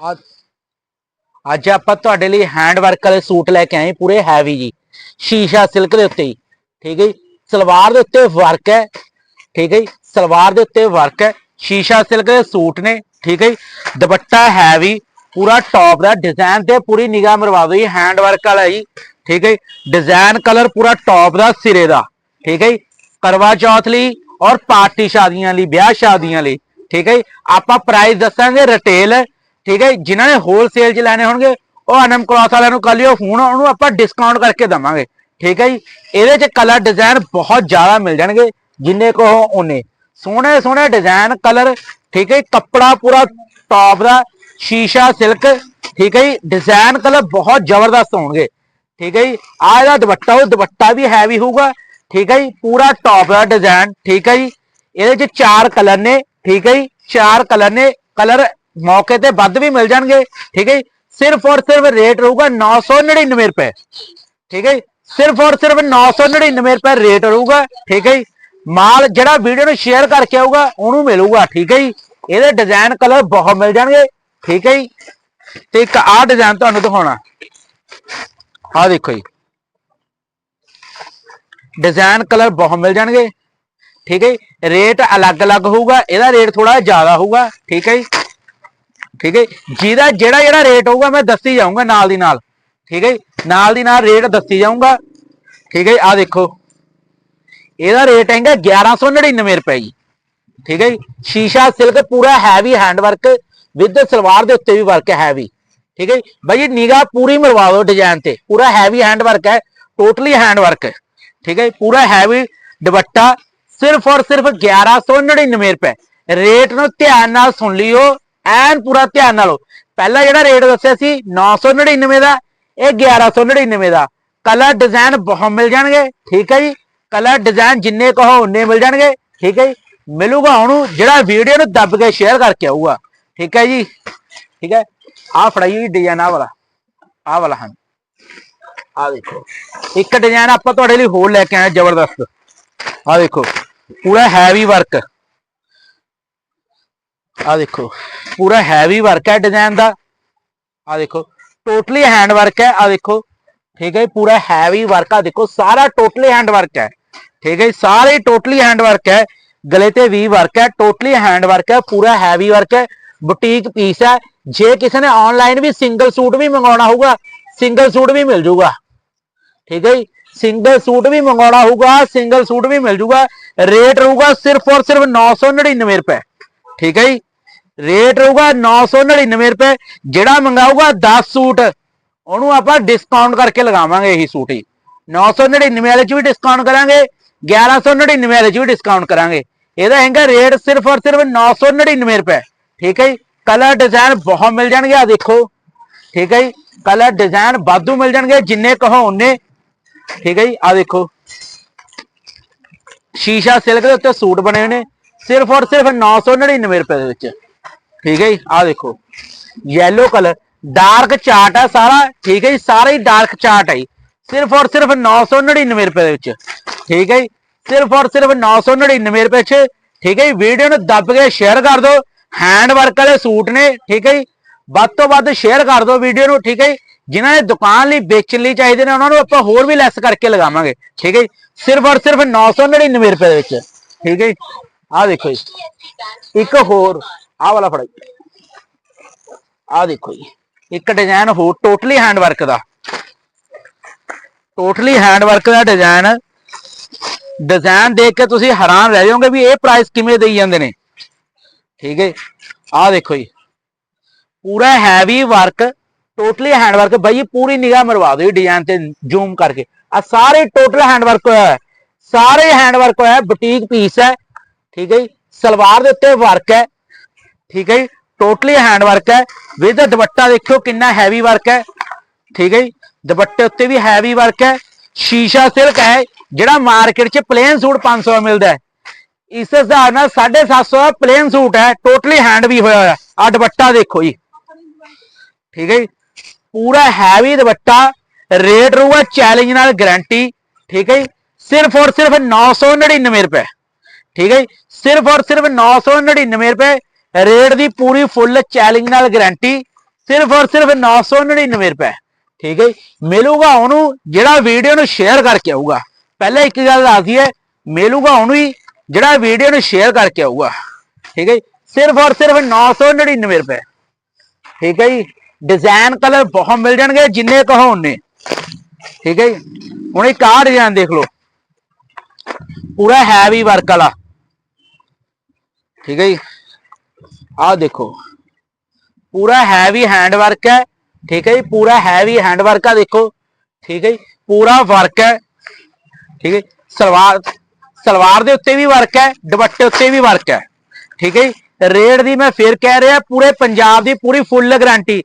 ਆ ਅੱਜ ਆਪਾਂ ਤੁਹਾਡੇ ਲਈ ਹੈਂਡ ਵਰਕ ਵਾਲੇ ਸੂਟ ਲੈ ਕੇ ਆਏ ਪੂਰੇ ਹੈਵੀ ਜੀ। ਸ਼ੀਸ਼ਾ ਸਿਲਕ ਦੇ ਉੱਤੇ ਹੀ ਠੀਕ ਹੈ ਜੀ? ਸਲਵਾਰ ਦੇ ਉੱਤੇ ਵਰਕ ਹੈ, ਠੀਕ ਹੈ ਜੀ? ਸਲਵਾਰ ਦੇ ਉੱਤੇ ਵਰਕ ਹੈ, ਸ਼ੀਸ਼ਾ ਸਿਲਕ ਦੇ ਸੂਟ ਨੇ, ਠੀਕ ਹੈ ਜੀ? ਦੁਪੱਟਾ ਹੈਵੀ ਪੂਰਾ ਟੌਪ ਦਾ ਡਿਜ਼ਾਈਨ ਤੇ ਪੂਰੀ ਨਿਗਾਹ ਮਰਵਾ ਦਿਓ ਜੀ ਹੈਂਡ ਵਰਕ ਵਾਲਾ ਜੀ, ਠੀਕ ਹੈ ਡਿਜ਼ਾਈਨ ਕਲਰ ਪੂਰਾ ਟੌਪ ਦਾ, ਸਿਰੇ ਦਾ, ਠੀਕ ਹੈ ਜੀ? ਕਰਵਾ ਚੌਥ ਲਈ ਔਰ ਪਾਰਟੀ ਸ਼ਾਦੀਆਂ ਲਈ, ਵਿਆਹ ਸ਼ਾਦੀਆਂ ਲਈ, ਠੀਕ ਹੈ ਜੀ? ਆਪਾਂ ਪ੍ਰਾਈਸ ਦੱਸਾਂਗੇ ਰਿਟੇਲ ਠੀਕ ਹੈ ਜੀ? ਜਿਨ੍ਹਾਂ ਨੇ ਹੋਲਸੇਲ 'ਚ ਲੈਣੇ ਹੋਣਗੇ, ਉਹ ਅਨਮ ਕਲਾਥ ਵਾਲਿਆਂ ਨੂੰ ਕਰ ਫੋਨ ਉਹਨੂੰ ਆਪਾਂ ਡਿਸਕਾਊਂਟ ਕਰਕੇ ਦਵਾਂਗੇ। ਠੀਕ ਹੈ ਜੀ? ਇਹਦੇ 'ਚ ਕਲਰ ਡਿਜ਼ਾਈਨ ਬਹੁਤ ਜ਼ਿਆਦਾ ਮਿਲ ਜਾਣਗੇ, ਜਿੰਨੇ ਕੋ ਉਹਨੇ ਸੋਹਣੇ ਸੋਹਣੇ ਡਿਜ਼ਾਈਨ ਕਲਰ ਠੀਕ ਹੈ ਕੱਪੜਾ ਪੂਰਾ ਟੌਪ ਦਾ, ਸ਼ੀਸ਼ਾ ਸਿਲਕ ਠੀਕ ਹੈ ਜੀ? ਡਿਜ਼ਾਈਨ ਕਲਰ ਬਹੁਤ ਜ਼ਬਰਦਸਤ ਹੋਣਗੇ। ਠੀਕ ਹੈ ਜੀ? ਆ ਇਹਦਾ ਦੁਪੱਟਾ, ਉਹ ਦੁਪੱਟਾ ਵੀ ਹੈਵੀ ਹੋਊਗਾ। ਠੀਕ ਹੈ ਜੀ? ਪੂਰਾ ਟੌਪ ਦਾ ਡਿਜ਼ਾਈਨ ਠੀਕ ਹੈ ਜੀ? ਇਹਦੇ 'ਚ ਚਾਰ ਕਲਰ ਨੇ, ਠੀਕ ਹੈ ਜੀ? ਚਾਰ ਕਲਰ ਨੇ ਕਲਰ ਮੌਕੇ ਤੇ ਵੱਧ ਵੀ ਮਿਲ ਜਾਣਗੇ, ਠੀਕ ਹੈ ਜੀ? ਸਿਰਫ ਔਰ ਸਿਰਫ ਰੇਟ ਰਹੂਗਾ 999 ਰੁਪਏ। ਠੀਕ ਹੈ ਜੀ? ਸਿਰਫ ਔਰ ਸਿਰਫ 999 ਰੁਪਏ ਰੇਟ ਰਹੂਗਾ, ਠੀਕ ਹੈ ਜੀ? ਮਾਲ ਜਿਹੜਾ ਵੀਡੀਓ ਨੂੰ ਸ਼ੇਅਰ ਕਰਕੇ ਆਊਗਾ, ਉਹਨੂੰ ਮਿਲੂਗਾ, ਠੀਕ ਹੈ ਜੀ? ਇਹਦੇ ਡਿਜ਼ਾਈਨ ਕਲਰ ਬਹੁਤ ਮਿਲ ਜਾਣਗੇ, ਠੀਕ ਹੈ ਜੀ? ਤੇ ਇੱਕ ਆਹ ਡਿਜ਼ਾਈਨ ਤੁਹਾਨੂੰ ਦਿਖਾਉਣਾ। ਆਹ ਦੇਖੋ ਜੀ। ਡਿਜ਼ਾਈਨ ਕਲਰ ਬਹੁਤ ਮਿਲ ਜਾਣਗੇ, ਠੀਕ ਹੈ ਜੀ? ਰੇਟ ਅਲੱਗ-ਅਲੱਗ ਹੋਊਗਾ, ਇਹਦਾ ਰੇਟ ਥੋੜਾ ਜ਼ਿਆਦਾ ਹੋਊਗਾ, ਠੀਕ ਹੈ ਜੀ? ਠੀਕ ਹੈ ਜੀ। ਜਿਹਦਾ ਜਿਹੜਾ ਜਿਹੜਾ ਰੇਟ ਹੋਊਗਾ ਮੈਂ ਦੱਸੀ ਜਾਊਂਗਾ ਨਾਲ ਦੀ ਨਾਲ। ਠੀਕ ਹੈ ਜੀ? ਨਾਲ ਦੀ ਨਾਲ ਰੇਟ ਦੱਸੀ ਜਾਊਂਗਾ। ਠੀਕ ਹੈ ਜੀ? ਆਹ ਦੇਖੋ। ਇਹਦਾ ਰੇਟ ਹੈਗਾ 1199 ਰੁਪਏ ਜੀ। ਠੀਕ ਹੈ ਜੀ? ਸ਼ੀਸ਼ਾ ਸਿਲਕ ਪੂਰਾ heavy hand work with salwar ਦੇ ਉੱਤੇ ਵੀ ਵਰਕ ਹੈ ਹੈਵੀ ਠੀਕ ਹੈ ਜੀ? ਬਾਈ ਨਿਗਾ ਪੂਰੀ ਮਰਵਾ ਦਿਓ ਡਿਜ਼ਾਈਨ ਤੇ। ਪੂਰਾ ਹੈਵੀ ਹੈਂਡ ਵਰਕ ਹੈ। ਟੋਟਲੀ ਹੈਂਡ ਵਰਕ ਹੈ ਠੀਕ ਹੈ ਜੀ? ਪੂਰਾ ਹੈਵੀ ਦੁਪੱਟਾ ਸਿਰਫ ਔਰ ਸਿਰਫ 1199 ਰੁਪਏ। ਰੇਟ ਨੂੰ ਧਿਆਨ ਨਾਲ ਸੁਣ ਲਿਓ। ਐਨ ਪੂਰਾ ਧਿਆਨ ਨਾਲ ਪਹਿਲਾਂ ਜਿਹੜਾ ਰੇਟ ਦੱਸਿਆ ਸੀ 999 ਦਾ, ਇਹ 1199 ਦਾ। ਕਲਰ ਡਿਜ਼ਾਈਨ ਬਹੁਤ ਮਿਲ ਜਾਣਗੇ, ਠੀਕ ਹੈ ਜੀ? ਕਲਰ ਡਿਜ਼ਾਈਨ ਜਿੰਨੇ ਕਹੋ ਉਨੇ ਮਿਲ ਜਾਣਗੇ, ਠੀਕ ਹੈ ਜੀ? ਮਿਲੂਗਾ ਉਹਨੂੰ ਜਿਹੜਾ ਵੀਡੀਓ ਨੂੰ ਦੱਬ ਕੇ ਸ਼ੇਅਰ ਕਰਕੇ ਆਊਗਾ, ਠੀਕ ਹੈ ਜੀ? ਠੀਕ ਹੈ? ਆ ਫੜਾਈ ਡਿਜ਼ਾਈਨ ਆ ਵਾਲਾ। ਆ ਵਾਲਾ ਹਾਂ ਆ ਦੇਖੋ। ਇੱਕ ਡਿਜ਼ਾਈਨ ਆਪਾਂ ਤੁਹਾਡੇ ਲਈ ਹੋਰ ਲੈ ਕੇ ਆਏ ਜ਼ਬਰਦਸਤ। ਆ ਦੇਖੋ। ਪੂਰਾ ਹੈਵੀ ਵਰਕ ਆ ਦੇਖੋ ਪੂਰਾ ਹੈਵੀ ਵਰਕ ਹੈ ਡਿਜ਼ਾਈਨ ਦਾ ਆ ਦੇਖੋ ਟੋਟਲੀ ਹੈਂਡ ਵਰਕ ਹੈ ਆ ਦੇਖੋ ਠੀਕ ਹੈ ਜੀ, ਪੂਰਾ ਹੈਵੀ ਵਰਕ ਆ ਦੇਖੋ ਸਾਰਾ ਟੋਟਲੀ ਹੈਂਡ ਵਰਕ ਹੈ ਠੀਕ ਹੈ ਜੀ, ਸਾਰੇ ਟੋਟਲੀ ਹੈਂਡ ਵਰਕ ਹੈ ਗਲੇ ਤੇ ਵੀ ਵਰਕ ਹੈ ਟੋਟਲੀ ਹੈਂਡ ਵਰਕ ਹੈ ਪੂਰਾ ਹੈਵੀ ਵਰਕ ਹੈ ਬੁਟੀਕ ਪੀਸ ਹੈ ਜੇ ਕਿਸੇ ਨੇ ਆਨਲਾਈਨ ਵੀ ਸਿੰਗਲ ਸੂਟ ਵੀ ਮੰਗਾਉਣਾ ਹੋਊਗਾ ਸਿੰਗਲ ਸੂਟ ਵੀ ਮਿਲ ਜਾਊਗਾ ਠੀਕ ਹੈ ਜੀ ਸਿੰਗਲ ਸੂਟ ਵੀ ਮੰਗਾਉਣਾ ਹੋਊਗਾ ਸਿੰਗਲ ਸੂਟ ਵੀ ਮਿਲ ਜਾਊਗਾ ਰੇਟ ਰਹੂਗਾ ਸਿਰਫ ਔਰ ਸਿਰਫ 999 ਰੁਪਏ ਠੀਕ ਹੈ ਜੀ ਰੇਟ ਰਹੂਗਾ 999 ਰੁਪਏ, ਜਿਹੜਾ ਮੰਗਾਊਗਾ 10 ਸੂਟ। ਉਹਨੂੰ ਆਪਾਂ ਡਿਸਕਾਊਂਟ ਕਰਕੇ ਲਗਾਵਾਂਗੇ ਇਹੀ ਸੂਟ ਹੀ। 999 ਵਾਲੇ ਚ ਵੀ ਡਿਸਕਾਊਂਟ ਕਰਾਂਗੇ 1199 ਵਾਲੇ ਚ ਵੀ ਡਿਸਕਾਊਂਟ ਕਰਾਂਗੇ। ਇਹਦਾ ਹੈਗਾ ਰੇਟ ਸਿਰਫ ਔਰ ਸਿਰਫ 999 ਰੁਪਏ। ਠੀਕ ਹੈ ਜੀ? ਕਲਰ ਡਿਜ਼ਾਈਨ ਬਹੁਤ ਮਿਲ ਜਾਣਗੇ ਆ ਦੇਖੋ। ਠੀਕ ਹੈ ਜੀ? ਕਲਰ ਡਿਜ਼ਾਈਨ ਵਾਧੂ ਮਿਲ ਜਾਣਗੇ, ਜਿੰਨੇ ਕਹੋ ਉਹਨੇ ਠੀਕ ਹੈ ਜੀ? ਆ ਦੇਖੋ। ਸ਼ੀਸ਼ਾ ਸਿਲਕ ਦੇ ਉੱਤੇ ਸੂਟ ਬਣੇ ਹੋਏ ਨੇ, ਸਿਰਫ ਔਰ ਸਿਰਫ 999 ਰੁਪਏ ਦੇ ਵਿੱਚ। ਠੀਕ ਹੈ ਜੀ, ਆਹ ਦੇਖੋ। ਯੈਲੋ ਕਲਰ ਡਾਰਕ ਚਾਰਟ ਹੈ ਸਾਰਾ, ਠੀਕ ਹੈ ਜੀ, ਸਾਰਾ ਹੀ ਡਾਰਕ ਚਾਰਟ ਹੈ ਸਿਰਫ ਔਰ ਸਿਰਫ 999 ਰੁਪਏ ਦੇ ਵਿੱਚ, ਠੀਕ ਹੈ ਜੀ। ਸਿਰਫ ਔਰ ਸਿਰਫ 999 ਰੁਪਏ ਚ ਠੀਕ ਹੈ ਜੀ ਵੀਡੀਓ ਨੂੰ ਦੱਬ ਕੇ ਸ਼ੇਅਰ ਕਰ ਦਿਓ। ਹੈਂਡ ਵਰਕ ਵਾਲੇ ਸੂਟ ਨੇ, ਠੀਕ ਹੈ ਜੀ। ਵੱਧ ਤੋਂ ਵੱਧ ਸ਼ੇਅਰ ਕਰ ਦਿਓ ਵੀਡੀਓ ਨੂੰ, ਠੀਕ ਹੈ ਜੀ। ਜਿਨ੍ਹਾਂ ਨੇ ਦੁਕਾਨ ਲਈ ਵੇਚਣ ਲਈ ਚਾਹੀਦੇ ਨੇ, ਉਹਨਾਂ ਨੂੰ ਆਪਾਂ ਹੋਰ ਵੀ ਲੈਸ ਕਰਕੇ ਲਗਾਵਾਂਗੇ, ਠੀਕ ਹੈ ਜੀ। ਸਿਰਫ ਔਰ ਸਿਰਫ 999 ਰੁਪਏ ਦੇ ਵਿੱਚ, ਠੀਕ ਹੈ ਜੀ। ਆਹ ਦੇਖੋ ਜੀ। ਇੱਕ ਹੋਰ ਆਹ ਵਾਲਾ ਫੜਾਈ। ਆਹ ਦੇਖੋ ਜੀ, ਇੱਕ ਡਿਜ਼ਾਈਨ ਹੋਰ ਟੋਟਲੀ ਹੈਂਡ ਵਰਕ ਦਾ। ਟੋਟਲੀ ਹੈਂਡ ਵਰਕ ਦਾ ਡਿਜ਼ਾਈਨ ਡਿਜ਼ਾਈਨ ਦੇਖ ਕੇ ਤੁਸੀਂ ਹੈਰਾਨ ਰਹਿ ਜਾਓਗੇ ਵੀ ਇਹ ਪ੍ਰਾਈਸ ਕਿਵੇਂ ਦੇਈ ਜਾਂਦੇ ਨੇ। ਠੀਕ ਹੈ ਆਹ ਦੇਖੋ ਜੀ। ਪੂਰਾ heavy work totally hand work ਬਾਈ ਪੂਰੀ ਨਿਗਾਹ ਮਰਵਾ ਦਿਓ ਡਿਜ਼ਾਈਨ ਤੇ ਜ਼ੂਮ ਕਰਕੇ। ਆ ਸਾਰੇ ਟੋਟਲ ਹੈਂਡ ਵਰਕ ਹੋਇਆ ਹੈ। ਸਾਰੇ ਹੈਂਡ ਵਰਕ ਹੋਇਆ ਹੈ ਬੁਟੀਕ ਪੀਸ ਹੈ। ਠੀਕ ਹੈ ਜੀ, ਸਲਵਾਰ ਦੇ ਉੱਤੇ ਵਰਕ ਹੈ। ਠੀਕ ਹੈ ਜੀ? ਟੋਟਲੀ ਹੈਂਡ ਵਰਕ ਹੈ ਵਿਦ ਦੁਪੱਟਾ ਦੇਖਿਓ ਕਿੰਨਾ ਹੈਵੀ ਵਰਕ ਹੈ। ਠੀਕ ਹੈ ਜੀ? ਦੁਪੱਟੇ ਉੱਤੇ ਵੀ ਹੈਵੀ ਵਰਕ ਹੈ। ਸ਼ੀਸ਼ਾ ਸਿਲਕ ਹੈ। ਜਿਹੜਾ ਮਾਰਕੀਟ 'ਚ ਪਲੇਨ ਸੂਟ 500 ਦਾ ਮਿਲਦਾ ਹੈ। ਇਸ ਹਿਸਾਬ ਨਾਲ 750 ਦਾ ਪਲੇਨ ਸੂਟ ਹੈ। ਟੋਟਲੀ ਹੈਂਡ ਵੀ ਹੋਇਆ ਹੋਇਆ। ਆ ਦੁਪੱਟਾ ਦੇਖੋ ਜੀ। ਠੀਕ ਹੈ ਜੀ? ਪੂਰਾ ਹੈਵੀ ਦੁਪੱਟਾ। ਰੇਟ ਰਹੂਗਾ ਚੈਲੰਜ ਨਾਲ ਗਾਰੰਟੀ ਠੀਕ ਹੈ ਜੀ? ਸਿਰਫ ਔਰ ਸਿਰਫ 999 ਰੁਪਏ। ਠੀਕ ਹੈ ਜੀ? ਸਿਰਫ ਔਰ ਸਿਰਫ 999 ਰੁਪਏ। ਰੇਟ ਦੀ ਪੂਰੀ ਫੁੱਲ ਚੈਲੰਜ ਨਾਲ ਗਾਰੰਟੀ ਸਿਰਫ ਔਰ ਸਿਰਫ 999 ਰੁਪਏ। ਠੀਕ ਹੈ ਜੀ? ਮਿਲੂਗਾ ਉਹਨੂੰ, ਜਿਹੜਾ ਵੀਡੀਓ ਨੂੰ ਸ਼ੇਅਰ ਕਰਕੇ ਆਊਗਾ। ਪਹਿਲਾਂ ਇੱਕ ਗੱਲ ਦੱਸਦੀ ਹੈ ਮਿਲੂਗਾ ਉਹਨੂੰ ਹੀ, ਜਿਹੜਾ ਵੀਡੀਓ ਨੂੰ ਸ਼ੇਅਰ ਕਰਕੇ ਆਊਗਾ। ਠੀਕ ਹੈ ਜੀ? ਸਿਰਫ ਔਰ ਸਿਰਫ 999 ਰੁਪਏ। ਠੀਕ ਹੈ ਜੀ? ਡਿਜ਼ਾਈਨ ਕਲਰ ਬਹੁਤ ਮਿਲ ਜਾਣਗੇ, ਜਿੰਨੇ ਕਹੋ ਉਨੇ ਠੀਕ ਹੈ ਜੀ? ਹੁਣ ਇਹ ਆਹ ਡਿਜ਼ਾਈਨ ਦੇਖ ਲਓ। ਪੂਰਾ ਹੈਵੀ ਵਰਕ ਵਾਲਾ। ਠੀਕ ਹੈ ਜੀ? ਆਹ ਦੇਖੋ। ਪੂਰਾ ਹੈਵੀ ਹੈਂਡ ਵਰਕ ਹੈ, ਠੀਕ ਹੈ ਜੀ? ਪੂਰਾ ਹੈਵੀ ਹੈਂਡ ਵਰਕ ਆ ਦੇਖੋ। ਠੀਕ ਹੈ ਜੀ? ਪੂਰਾ ਵਰਕ ਹੈ। ਠੀਕ ਹੈ ਸਲਵਾਰ ਸਲਵਾਰ ਦੇ ਉੱਤੇ ਵੀ ਵਰਕ ਹੈ, ਦੁਪੱਟੇ ਉੱਤੇ ਵੀ ਵਰਕ ਹੈ। ਠੀਕ ਹੈ ਜੀ? ਰੇਟ ਦੀ ਮੈਂ ਫੇਰ ਕਹਿ ਰਿਹਾ, ਪੂਰੇ ਪੰਜਾਬ ਦੀ ਪੂਰੀ ਫੁੱਲ ਗਾਰੰਟੀ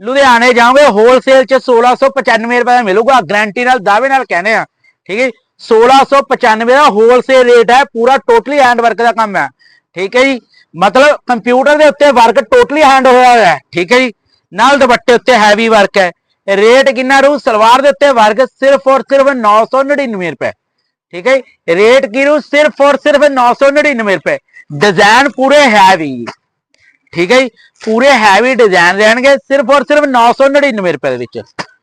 ਲੁਧਿਆਣੇ ਜਾਓਗੇ ਹੋਲਸੇਲ ਚ 1695 ਰੁਪਏ ਦਾ ਮਿਲੂਗਾ। ਗਾਰੰਟੀ ਨਾਲ, ਦਾਅਵੇ ਨਾਲ ਕਹਿੰਦੇ ਆ। ਠੀਕ ਹੈ ਜੀ? 1695 ਦਾ ਹੋਲਸੇਲ ਰੇਟ ਹੈ, ਪੂਰਾ ਟੋਟਲੀ ਹੈਂਡ ਵਰਕ ਦਾ ਕੰਮ ਹੈ। ਠੀਕ ਹੈ ਜੀ? ਮਤਲਬ ਕੰਪਿਊਟਰ ਦੇ ਉੱਤੇ ਵਰਕ ਟੋਟਲੀ ਹੈਂਡ ਹੋਇਆ ਹੋਇਆ ਹੈ, ਠੀਕ ਹੈ ਜੀ? ਨਾਲ ਦੁਪੱਟੇ ਉੱਤੇ ਹੈਵੀ ਵਰਕ ਹੈ। ਰੇਟ ਕਿੰਨਾ ਰੂ ਸਲਵਾਰ ਦੇ ਉੱਤੇ ਵਰਕ ਸਿਰਫ ਔਰ ਸਿਰਫ 999 ਰੁਪਏ। ਠੀਕ ਹੈ ਜੀ? ਰੇਟ ਕੀ ਰਹੂ? ਸਿਰਫ ਔਰ ਸਿਰਫ 999 ਰੁਪਏ। ਡਿਜ਼ਾਈਨ ਪੂਰੇ ਹੈਵੀ ਠੀਕ ਹੈ ਜੀ? ਪੂਰੇ ਹੈਵੀ ਡਿਜ਼ਾਈਨ ਰਹਿਣਗੇ ਸਿਰਫ ਔਰ ਸਿਰਫ 999 ਰੁਪਏ ਦੇ ਵਿੱਚ।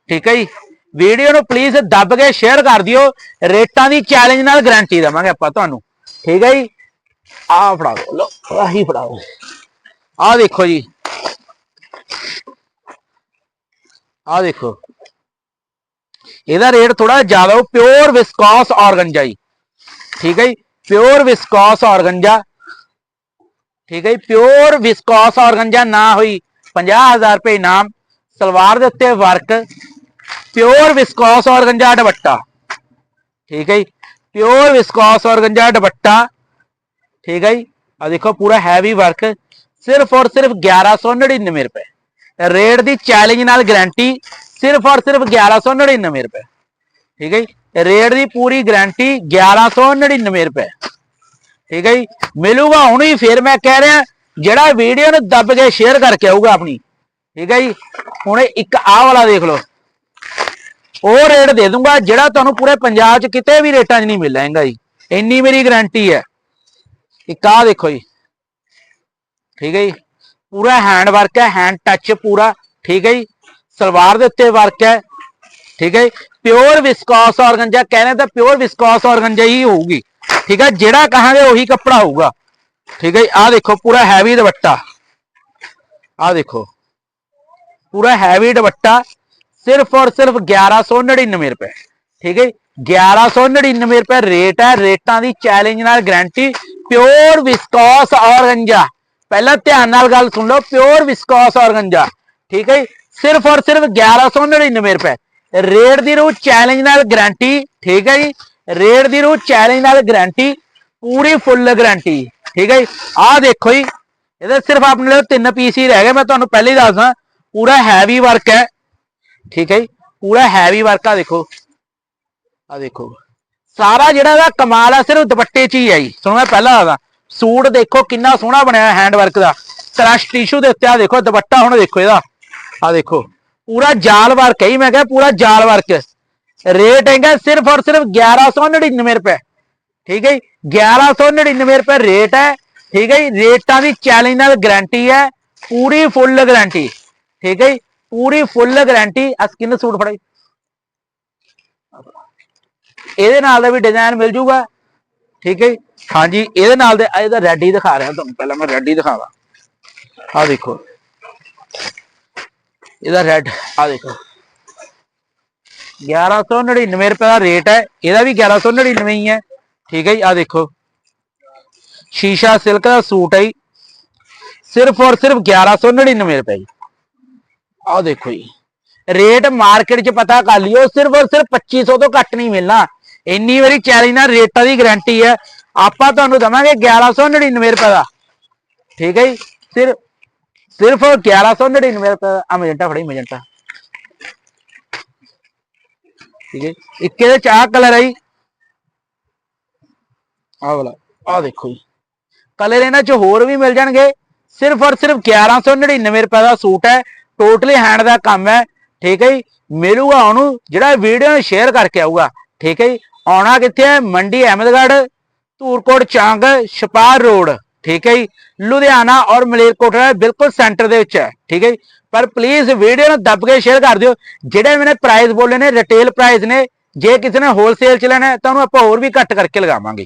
ਠੀਕ ਹੈ ਜੀ? ਵੀਡੀਓ ਨੂੰ ਪਲੀਜ਼ ਦੱਬ ਕੇ ਸ਼ੇਅਰ ਕਰ ਦਿਓ। ਰੇਟਾਂ ਦੀ ਚੈਲੰਜ ਨਾਲ ਗਾਰੰਟੀ ਦੇਵਾਂਗੇ ਆਪਾਂ ਤੁਹਾਨੂੰ। ਠੀਕ ਹੈ ਜੀ? ਆਹ ਫੜਾ ਲਓ। ਆਹੀ ਫੜਾਓ। ਆਹ ਦੇਖੋ ਜੀ। ਆਹ ਦੇਖੋ। ਇਹਦਾ ਰੇਟ ਥੋੜਾ ਜ਼ਿਆਦਾ ਹੋ ਪਿਓਰ ਵਿਸਕੋਸ ਆਰਗੰਜਾ ਜੀ। ਠੀਕ ਹੈ ਜੀ? ਪਿਓਰ ਵਿਸਕੋਸ ਆਰਗੰਜਾ ਠੀਕ ਹੈ ਜੀ? ਪਿਓਰ ਵਿਸਕੋਸ ਆਰਗੰਜਾ ਨਾ ਹੋਈ 50000 ਰੁਪਏ ਇਨਾਮ, ਸਲਵਾਰ ਦੇ ਉੱਤੇ work pure viscose organza dupatta. ਠੀਕ ਹੈ ਜੀ? Pure viscose organza dupatta. ਠੀਕ ਹੈ ਜੀ? ਆ ਦੇਖੋ, ਪੂਰਾ ਹੈਵੀ ਵਰਕ ਸਿਰਫ ਔਰ ਸਿਰਫ 1199 ਰੁਪਏ। ਰੇਟ ਦੀ ਚੈਲੰਜ ਨਾਲ ਗਾਰੰਟੀ ਸਿਰਫ ਔਰ ਸਿਰਫ 1199 ਰੁਪਏ। ਠੀਕ ਹੈ ਜੀ? ਰੇਟ ਦੀ ਪੂਰੀ ਗਾਰੰਟੀ 1199 ਰੁਪਏ। ਠੀਕ ਹੈ ਜੀ? ਮਿਲੂਗਾ ਹੁਣ ਹੀ, ਫਿਰ ਮੈਂ ਕਹਿ ਰਿਹਾ, ਜਿਹੜਾ ਵੀਡੀਓ ਨੂੰ ਦੱਬ ਕੇ ਸ਼ੇਅਰ ਕਰਕੇ ਆਊਗਾ ਆਪਣੀ। ਠੀਕ ਹੈ ਜੀ? ਹੁਣ ਇੱਕ ਆਹ ਵਾਲਾ ਦੇਖ ਲਓ। ਉਹ ਰੇਟ ਦੇ ਦੂੰਗਾ, ਜਿਹੜਾ ਤੁਹਾਨੂੰ ਪੂਰੇ ਪੰਜਾਬ 'ਚ ਕਿਤੇ ਵੀ ਰੇਟਾਂ 'ਚ ਨਹੀਂ ਮਿਲੇਗਾ ਜੀ। ਇੰਨੀ ਮੇਰੀ ਗਾਰੰਟੀ ਹੈ। ਇੱਕ ਆਹ ਦੇਖੋ ਜੀ। ਠੀਕ ਹੈ ਜੀ। ਪੂਰਾ ਹੈਂਡ ਵਰਕ ਹੈ ਹੈਂਡ ਟੱਚ ਪੂਰਾ। ਠੀਕ ਹੈ ਜੀ। ਸਲਵਾਰ ਦੇ ਉੱਤੇ ਵਰਕ ਹੈ। ਠੀਕ ਹੈ ਪਿਓਰ ਵਿਸਕੋਸ ਔਰਗੰਜਾ, ਕਹਿੰਦੇ ਤਾਂ ਪਿਓਰ ਵਿਸਕੋਸ ਔਰਗੰਜਾ ਹੀ ਹੋਊਗੀ। ਠੀਕ ਹੈ। ਜਿਹੜਾ ਕਹਾਂਗੇ ਉਹੀ ਕੱਪੜਾ ਹੋਊਗਾ। ਠੀਕ ਹੈ ਆਹ ਦੇਖੋ, ਪੂਰਾ ਹੈਵੀ ਦੁਪੱਟਾ। ਆਹ ਦੇਖੋ। ਪੂਰਾ ਹੈਵੀ ਦੁਪੱਟਾ। ਸਿਰਫ ਔਰ ਸਿਰਫ 1199 ਰੁਪਏ। ਠੀਕ ਹੈ ਜੀ। 1199 ਰੁਪਏ ਰੇਟ ਹੈ। ਰੇਟਾਂ ਦੀ ਚੈਲੰਜ ਨਾਲ ਗਾਰੰਟੀ ਪਿਓਰ ਵਿਸਕੋਸ ਆਰਗੰਜਾ ਪਹਿਲਾਂ ਧਿਆਨ ਨਾਲ ਗੱਲ ਸੁਣ ਲਓ ਪਿਓਰ ਵਿਸਕੋਸ ਆਰਗੰਜਾ ਠੀਕ ਹੈ ਸਿਰਫ ਔਰ ਸਿਰਫ 1199 ਰੁਪਏ ਰੇਟ ਦੀ ਰੂ ਚੈਲੰਜ ਨਾਲ ਗਾਰੰਟੀ ਠੀਕ ਹੈ ਜੀ ਰੇਟ ਦੀ ਰੂ ਚੈਲੰਜ ਨਾਲ ਗਾਰੰਟੀ ਪੂਰੀ ਫੁੱਲ ਗਾਰੰਟੀ ਠੀਕ ਹੈ ਜੀ ਆਹ ਦੇਖੋ ਜੀ ਇਹਦੇ ਸਿਰਫ ਆਪਣੇ ਲਈ ਤਿੰਨ ਪੀਸ ਹੀ ਰਹਿ ਗਏ ਮੈਂ ਤੁਹਾਨੂੰ ਪਹਿਲੇ ਹੀ ਦੱਸਦਾ ਪੂਰਾ ਹੈਵੀ ਵਰਕ ਹੈ ਠੀਕ ਹੈ ਜੀ ਪੂਰਾ ਹੈਵੀ ਵਰਕ ਆ ਦੇਖੋ ਆ ਦੇਖੋ ਸਾਰਾ ਜਿਹੜਾ ਇਹਦਾ ਕਮਾਲ ਆ, ਸਿਰਫ ਦੁਪੱਟੇ 'ਚ ਹੀ ਹੈ ਜੀ। ਤੁਹਾਨੂੰ ਮੈਂ ਪਹਿਲਾਂ ਦੱਸਦਾ, ਸੂਟ ਦੇਖੋ ਕਿੰਨਾ ਸੋਹਣਾ ਬਣਿਆ ਹੈਂਡ ਵਰਕ ਦਾ। ਕ੍ਰਸ਼ ਟਿਸ਼ੂ ਦੇ ਉੱਤੇ ਆ ਦੇਖੋ, ਦੁਪੱਟਾ ਹੁਣ ਦੇਖੋ ਇਹਦਾ। ਆ ਦੇਖੋ, ਪੂਰਾ ਜਾਲ ਵਰਕ ਹੈ ਜੀ, ਮੈਂ ਕਿਹਾ ਪੂਰਾ ਜਾਲ ਵਰਕ ਰੇਟ ਹੈਗਾ ਸਿਰਫ ਔਰ ਸਿਰਫ 1199 ਰੁਪਏ। ਠੀਕ ਹੈ ਜੀ 1199 ਰੁਪਏ ਰੇਟ ਹੈ ਠੀਕ ਹੈ ਜੀ, ਰੇਟਾਂ ਦੀ ਚੈਲੰਜ ਨਾਲ ਗਾਰੰਟੀ ਹੈ ਪੂਰੀ ਫੁੱਲ ਗਾਰੰਟੀ ਠੀਕ ਹੈ ਜੀ, ਪੂਰੀ ਫੁੱਲ ਗਾਰੰਟੀ ਆ ਸਕਿਨ ਸੂਟ ਫੜਾਈ ਇਹਦੇ ਨਾਲ ਦਾ ਵੀ ਡਿਜ਼ਾਈਨ ਮਿਲ ਜੂਗਾ। ਠੀਕ ਹੈ ਜੀ? ਹਾਂਜੀ, ਇਹਦੇ ਨਾਲ ਦੇ, ਇਹਦਾ ਰੈਡ ਹੀ ਦਿਖਾ ਰਿਹਾ ਤੁਹਾਨੂੰ, ਪਹਿਲਾਂ ਮੈਂ ਰੈਡ ਹੀ ਦਿਖਾਵਾਂ। ਆ ਦੇਖੋ। ਇਹਦਾ ਰੈਡ ਆ ਦੇਖੋ। 1199 ਰੁਪਏ ਦਾ ਰੇਟ ਹੈ। ਇਹਦਾ ਵੀ 1199 ਹੀ ਹੈ। ਠੀਕ ਹੈ ਜੀ? ਆ ਦੇਖੋ। ਸ਼ੀਸ਼ਾ ਸਿਲਕ ਦਾ ਸੂਟ ਹੈ ਜੀ। ਸਿਰਫ ਔਰ ਸਿਰਫ 1199 ਰੁਪਏ ਜੀ। ਆ ਦੇਖੋ ਜੀ। ਰੇਟ ਮਾਰਕੀਟ 'ਚ ਪਤਾ ਕਰ ਲਿਓ, ਸਿਰਫ ਔਰ ਸਿਰਫ 2500 ਤੋਂ ਘੱਟ ਨਹੀਂ ਮਿਲਣਾ। ਇੰਨੀ ਵਾਰੀ ਚੈਲੰਜ ਨਾਲ ਰੇਟਾਂ ਦੀ ਗਾਰੰਟੀ ਹੈ। ਆਪਾਂ ਤੁਹਾਨੂੰ ਦਵਾਂਗੇ 1199 ਰੁਪਏ ਦਾ। ਠੀਕ ਹੈ ਜੀ? ਸਿਰਫ ਸਿਰਫ 1199 ਰੁਪਏ ਦਾ। ਆ ਮੈਜੈਂਟਾ ਫੜੀ ਮੈਜੈਂਟਾ ਠੀਕ ਹੈ ਇੱਕ ਇਹਦੇ ਚਾਹ ਕਲਰ ਹੈ ਜੀ। ਆਹ ਵਾਲਾ, ਆਹ ਦੇਖੋ ਜੀ। ਕਲਰ ਇਹਨਾਂ 'ਚ ਹੋਰ ਵੀ ਮਿਲ ਜਾਣਗੇ। ਸਿਰਫ ਔਰ ਸਿਰਫ 1199 ਰੁਪਏ ਦਾ ਸੂਟ ਹੈ। ਟੋਟਲੀ ਹੈਂਡ ਦਾ ਕੰਮ ਹੈ। ਠੀਕ ਹੈ ਜੀ? ਮਿਲੂਗਾ ਉਹਨੂੰ, ਜਿਹੜਾ ਵੀਡੀਓ ਨੂੰ ਸ਼ੇਅਰ ਕਰਕੇ ਆਊਗਾ। ਠੀਕ ਹੈ ਜੀ? ਆਉਣਾ ਕਿੱਥੇ ਹੈ? ਮੰਡੀ ਅਹਿਮਦਗੜ੍ਹ, ਧੂਰਕੋਟ, ਚਾਂਗ, ਛਪਾਰ ਰੋਡ। ਠੀਕ ਹੈ ਜੀ? ਲੁਧਿਆਣਾ ਔਰ ਮਲੇਰਕੋਟਲਾ ਦੇ ਬਿਲਕੁਲ ਸੈਂਟਰ ਦੇ ਵਿੱਚ ਹੈ। ਠੀਕ ਹੈ ਜੀ? ਪਰ ਪਲੀਜ਼ ਵੀਡੀਓ ਨੂੰ ਦੱਬ ਕੇ ਸ਼ੇਅਰ ਕਰ ਦਿਓ। ਜਿਹੜੇ ਮੈਨੇ ਪ੍ਰਾਈਸ ਬੋਲੇ ਨੇ ਰਿਟੇਲ ਪ੍ਰਾਈਸ ਨੇ, ਜੇ ਕਿਸੇ ਨੇ ਹੋਲਸੇਲ ਚ ਲੈਣਾ ਤਾਂ ਉਹਨੂੰ ਆਪਾਂ ਹੋਰ ਵੀ ਘੱਟ ਕਰਕੇ ਲਗਾਵਾਂਗੇ।